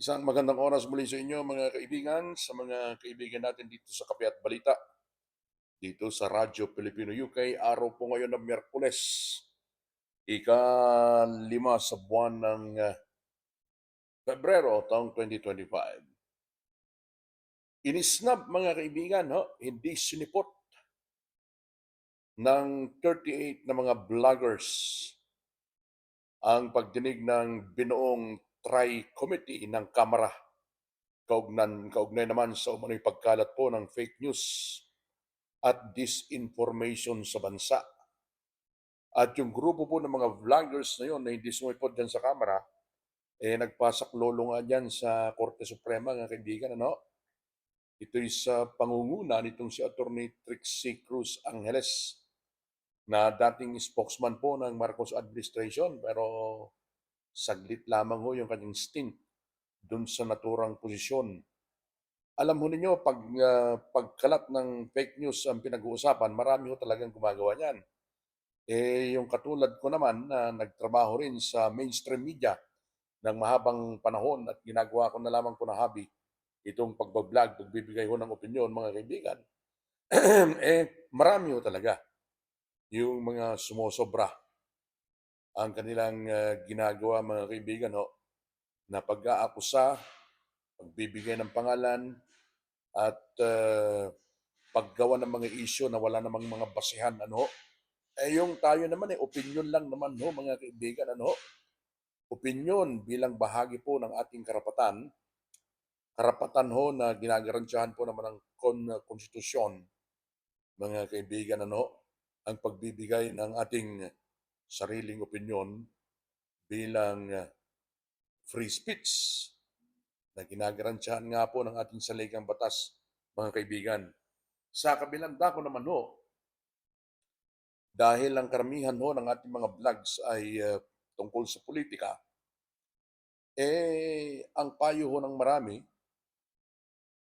Isang magandang oras muli sa inyo mga kaibigan, sa mga kaibigan natin dito sa Kape at Balita, dito sa Radyo Pilipino UK. Araw po ngayon ng Miyerkules, ika-lima sa buwan ng uh, Pebrero taong 2025. Inisnab mga kaibigan, ho, hindi sinipot ng 38 na mga vloggers ang pagdinig ng binuong tri-committee ng Kamara. Kaugnan, kaugnay naman sa umano'y pagkalat po ng fake news at disinformation sa bansa. At yung grupo po ng mga vloggers na yun na hindi sumipot dyan sa Kamara, eh nagpasak lolo nga dyan sa Korte Suprema, nga kaibigan, ano? Ito'y sa pangunguna nitong si Attorney Trixie Cruz Angeles na dating spokesman po ng Marcos administration pero saglit lamang ho yung kanyang stint doon sa naturang posisyon. Alam ho ninyo, pag ah, pagkalat ng fake news ang pinag-uusapan, marami ho talagang gumagawa niyan. Eh, yung katulad ko naman na nagtrabaho rin sa mainstream media ng mahabang panahon at ginagawa ko na lamang po na hobby itong pagbablog, pagbibigay ho ng opinion mga kaibigan. eh, marami ho talaga yung mga sumosobra ang kanilang ah, ginagawa mga kaibigan ho na pag-aakusa, pagbibigay ng pangalan at ah, paggawa ng mga isyo na wala namang mga basihan ano. Eh yung tayo naman eh opinion lang naman ho mga kaibigan ano. Opinion bilang bahagi po ng ating karapatan. Karapatan ho na ginagarantiyahan po naman ng kon- konstitusyon mga kaibigan ano ang pagbibigay ng ating sariling opinion bilang uh, free speech na ginagarantiyahan nga po ng ating saligang batas, mga kaibigan. Sa kabilang dako naman ho, dahil ang karamihan ho ng ating mga vlogs ay uh, tungkol sa politika, eh, ang payo ho ng marami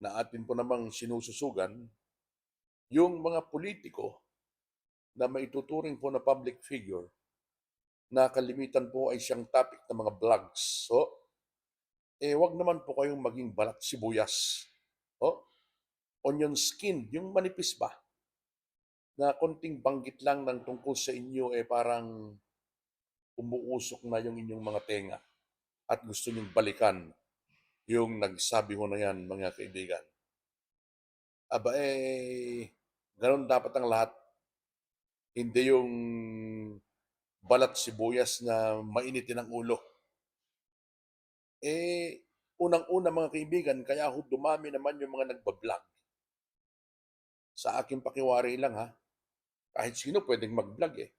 na atin po namang sinususugan, yung mga politiko na maituturing po na public figure na kalimitan po ay siyang topic ng mga vlogs. So, eh wag naman po kayong maging balat sibuyas. O, onion skin, yung manipis ba? Na konting banggit lang ng tungkol sa inyo eh parang umuusok na yung inyong mga tenga at gusto niyong balikan yung nagsabi ko na yan, mga kaibigan. Aba eh, ganun dapat ang lahat. Hindi yung balat sibuyas na mainitin ang ulo. Eh, unang-una mga kaibigan, kaya ho dumami naman yung mga nagbablog. Sa aking pakiwari lang ha, kahit sino pwedeng mag-vlog eh.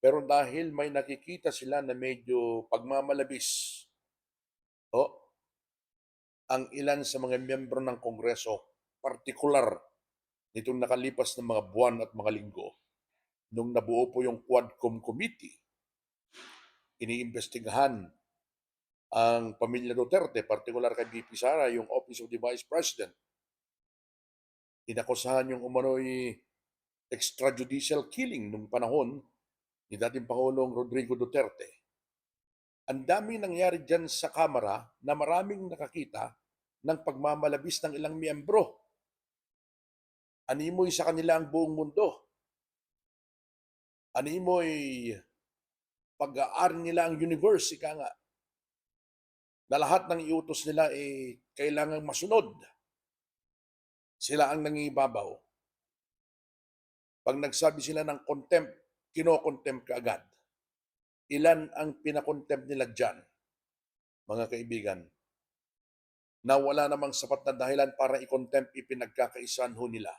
Pero dahil may nakikita sila na medyo pagmamalabis, oh, ang ilan sa mga miyembro ng Kongreso, partikular nitong nakalipas na mga buwan at mga linggo, nung nabuo po yung Quadcom Committee, iniimbestigahan ang pamilya Duterte, partikular kay BP Sara, yung Office of the Vice President. Inakusahan yung umano'y extrajudicial killing nung panahon ni dating Pangulong Rodrigo Duterte. Ang dami nangyari dyan sa Kamara na maraming nakakita ng pagmamalabis ng ilang miyembro. Animoy sa kanila ang buong mundo animoy pag-aari nila ang universe, ika nga, na lahat ng iutos nila ay kailangang masunod. Sila ang nangibabaw. Pag nagsabi sila ng contempt, kinokontempt ka agad. Ilan ang pinakontempt nila dyan, mga kaibigan, na wala namang sapat na dahilan para i-contempt ipinagkakaisan ho nila.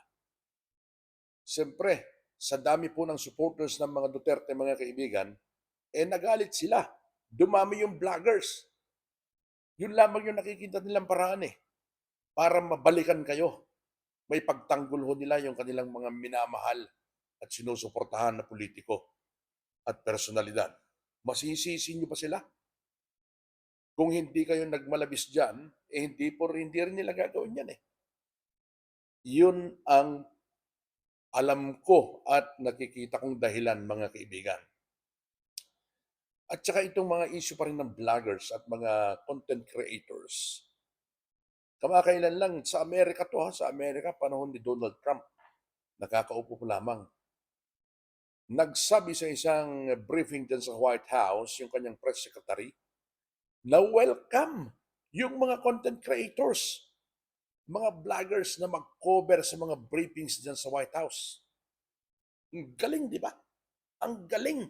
Siyempre, sa dami po ng supporters ng mga Duterte, mga kaibigan, eh nagalit sila. Dumami yung vloggers. Yun lamang yung nakikita nilang paraan eh. Para mabalikan kayo. May pagtanggol ho nila yung kanilang mga minamahal at sinusuportahan na politiko at personalidad. Masisisi nyo pa sila? Kung hindi kayo nagmalabis dyan, eh hindi, po, hindi rin nila gagawin yan eh. Yun ang alam ko at nakikita kong dahilan mga kaibigan. At saka itong mga issue pa rin ng vloggers at mga content creators. Kamakailan lang sa Amerika to ha, sa Amerika panahon ni Donald Trump. Nakakaupo po lamang. Nagsabi sa isang briefing dyan sa White House, yung kanyang press secretary, na welcome yung mga content creators, mga vloggers na mag-cover sa mga briefings dyan sa White House. Ang galing, di ba? Ang galing.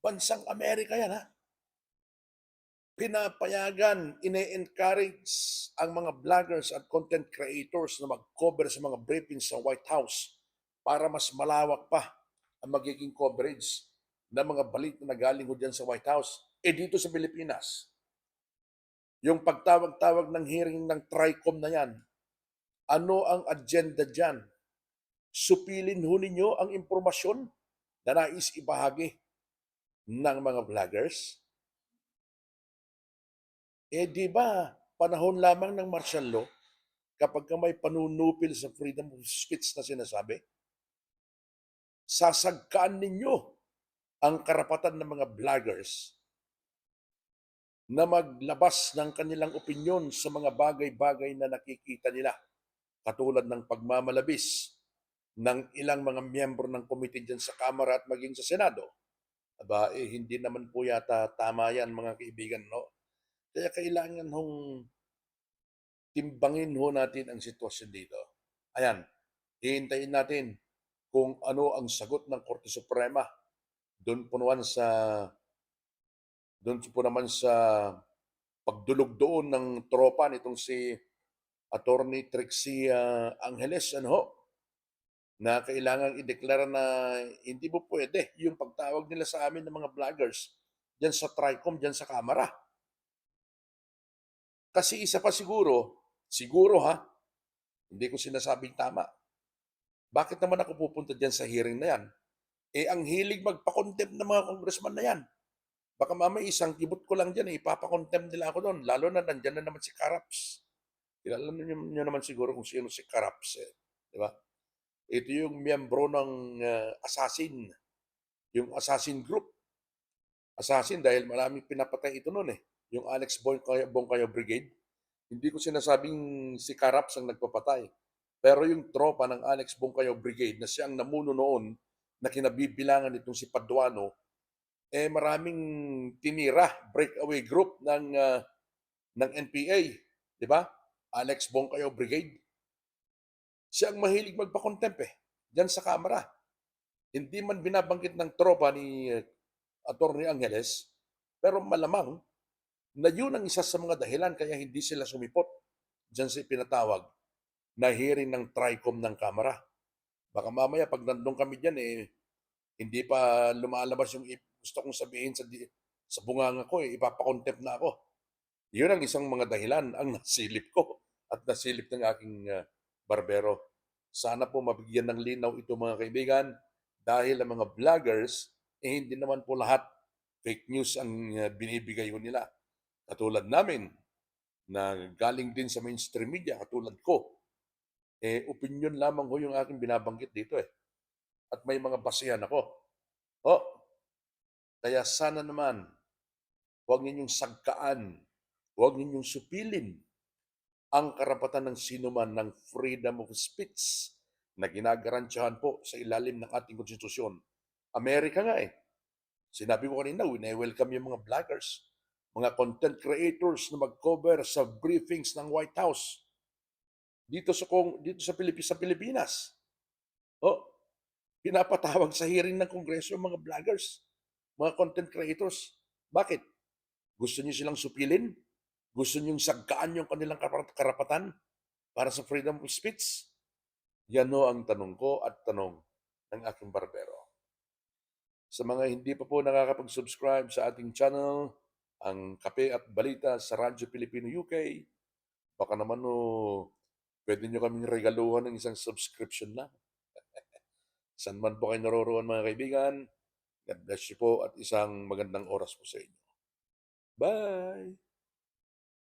Bansang Amerika yan, ha? Pinapayagan, ine-encourage ang mga vloggers at content creators na mag-cover sa mga briefings sa White House para mas malawak pa ang magiging coverage ng mga balik na nagaling ho dyan sa White House. Eh dito sa Pilipinas, yung pagtawag-tawag ng hearing ng TRICOM na yan, ano ang agenda dyan? Supilin ho ninyo ang impormasyon na nais ibahagi ng mga vloggers? Eh di ba, panahon lamang ng martial law, kapag ka may panunupil sa freedom of speech na sinasabi, sasagkaan ninyo ang karapatan ng mga vloggers na maglabas ng kanilang opinyon sa mga bagay-bagay na nakikita nila, katulad ng pagmamalabis ng ilang mga miyembro ng komite dyan sa Kamara at maging sa Senado. Aba, eh, hindi naman po yata tama yan, mga kaibigan, no? Kaya kailangan hong timbangin ho natin ang sitwasyon dito. Ayan, hihintayin natin kung ano ang sagot ng Korte Suprema doon po naman sa doon po naman sa pagdulog doon ng tropa nitong si Attorney Trixie Angeles ano ho, na kailangan ideklara na hindi po pwede yung pagtawag nila sa amin ng mga vloggers dyan sa TRICOM, dyan sa Kamara. Kasi isa pa siguro, siguro ha, hindi ko sinasabing tama. Bakit naman ako pupunta dyan sa hearing na yan? Eh, ang hilig magpa-contempt ng mga congressman na yan. Baka mamaya isang kibot ko lang dyan, eh, ipapakontempt nila ako doon. Lalo na nandyan na naman si Karaps. Kilala niyo, niyo naman siguro kung sino si Karaps. Eh. Di ba? Ito yung miyembro ng uh, assassin. Yung assassin group. Assassin dahil maraming pinapatay ito noon eh. Yung Alex Bongkayo, Bongkayo Brigade. Hindi ko sinasabing si Karaps ang nagpapatay. Pero yung tropa ng Alex Bongkayo Brigade na siyang namuno noon na kinabibilangan itong si Paduano, eh maraming tinira, breakaway group ng uh, ng NPA, di ba? Alex Bongkayo Brigade. Siya ang mahilig magpa-contempt eh, diyan sa kamera. Hindi man binabanggit ng tropa ni uh, Attorney Angeles, pero malamang na yun ang isa sa mga dahilan kaya hindi sila sumipot diyan sa pinatawag na hearing ng TRICOM ng Kamara. Baka mamaya pag nandun kami diyan eh, hindi pa lumalabas yung gusto kong sabihin sa, sa bunganga ko, eh, ipapakontempt na ako. Yun ang isang mga dahilan ang nasilip ko at nasilip ng aking uh, barbero. Sana po mabigyan ng linaw ito mga kaibigan dahil ang mga vloggers, eh, hindi naman po lahat fake news ang uh, binibigay nila. Katulad namin, na galing din sa mainstream media, katulad ko, eh, opinion lamang ho yung aking binabanggit dito eh. At may mga basehan ako. Oh, kaya sana naman, huwag ninyong sagkaan, huwag ninyong supilin ang karapatan ng sinuman ng freedom of speech na ginagarantiyahan po sa ilalim ng ating konstitusyon. Amerika nga eh. Sinabi ko kanina, wine-welcome yung mga vloggers mga content creators na mag-cover sa briefings ng White House dito sa dito sa Pilipinas sa Pilipinas. Pinapatawag sa hearing ng Kongreso ang mga vloggers, mga content creators. Bakit? Gusto niyo silang supilin? Gusto niyo sagkaan yung kanilang karapatan para sa freedom of speech? Yan o ang tanong ko at tanong ng aking barbero. Sa mga hindi pa po nakakapag-subscribe sa ating channel, ang kape at balita sa Radyo Pilipino UK. Baka naman no, pwede nyo kaming regaluhan ng isang subscription na. San man po kayo naroroon mga kaibigan, God bless you po at isang magandang oras po sa inyo. Bye!